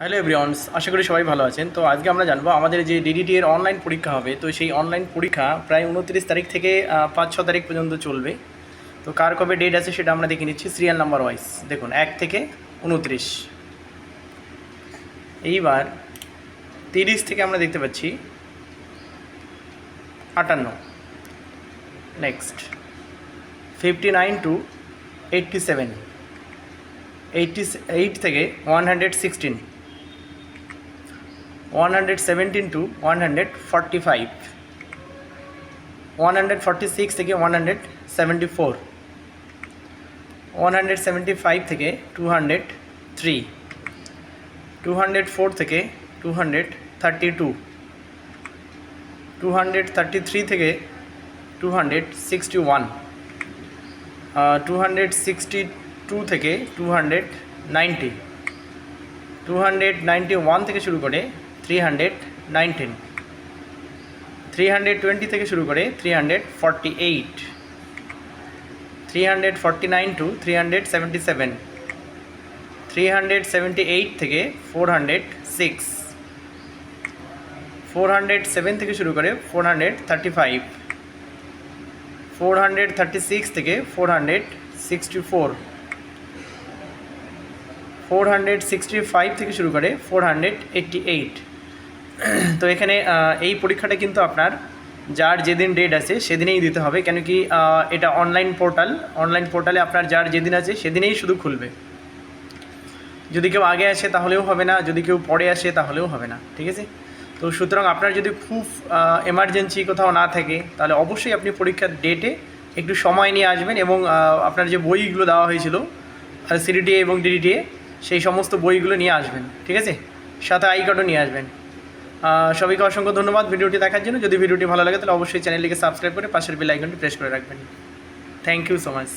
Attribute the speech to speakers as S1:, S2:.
S1: Hello everyone's আশা করি সবাই ভালো আছেন। তো আজকে আমরা জানব আমাদের যে ডিডিটি এর অনলাইন পরীক্ষা হবে, তো সেই অনলাইন পরীক্ষা প্রায় উনত্রিশ তারিখ থেকে পাঁচ, ছ তারিখ পর্যন্ত চলবে। তো কার কবে ডেট আছে সেটা আমরা দেখে নিচ্ছি সিরিয়াল নাম্বার ওয়াইজ দেখুন, এক থেকে উনত্রিশ। এইবার তিরিশ থেকে আমরা দেখতে পাচ্ছি আটান্ন। Next fifty nine to eighty seven eighty eight থেকে one hundred sixteen one hundred seventeen to one hundred forty five one hundred forty six থেকে one hundred seventy four one hundred seventy five থেকে two hundred three two hundred four থেকে two hundred thirty two two hundred thirty three থেকে two hundred sixty one two hundred sixty two থেকে two hundred ninety two hundred ninety one থেকে শুরু করে three hundred nineteen three hundred twenty থেকে শুরু করে three hundred forty eight three hundred forty nine to three hundred seventy seven three hundred seventy eight থেকে four hundred six four hundred seven থেকে শুরু করে four hundred thirty five four hundred thirty six থেকে four hundred sixty four four hundred sixty five থেকে শুরু করে four hundred eighty eight তো এখানে এই পরীক্ষাটা কিন্তু আপনার যার যেদিন ডেট আছে সেদিনেই দিতে হবে, কেন কি এটা অনলাইন পোর্টাল অনলাইন পোর্টালে আপনার যার যেদিন আছে সেদিনেই শুধু খুলবে। যদি কেউ আগে আসে তাহলেও হবে না, যদি কেউ পরে আসে তাহলেও হবে না, ঠিক আছে? তো সুতরাং আপনার যদি খুব এমার্জেন্সি কোথাও না থাকে, তাহলে অবশ্যই আপনি পরীক্ষার ডেটে একটু সময় নিয়ে আসবেন এবং আপনার যে বইগুলো দেওয়া হয়েছিল সিডিটিএ এবং ডিডিটিএ, সেই সমস্ত বইগুলো নিয়ে আসবেন, ঠিক আছে? সাথে আই কার্ডও নিয়ে আসবেন। সবাইকে অসংখ্য ধন্যবাদ ভিডিওটি দেখার জন্য। যদি ভিডিওটি ভালো লাগে, তাহলে অবশ্যই চ্যানেলটিকে সাবস্ক্রাইব করে পাশের বেল আইকনটি প্রেস করে রাখবেন। Thank you so much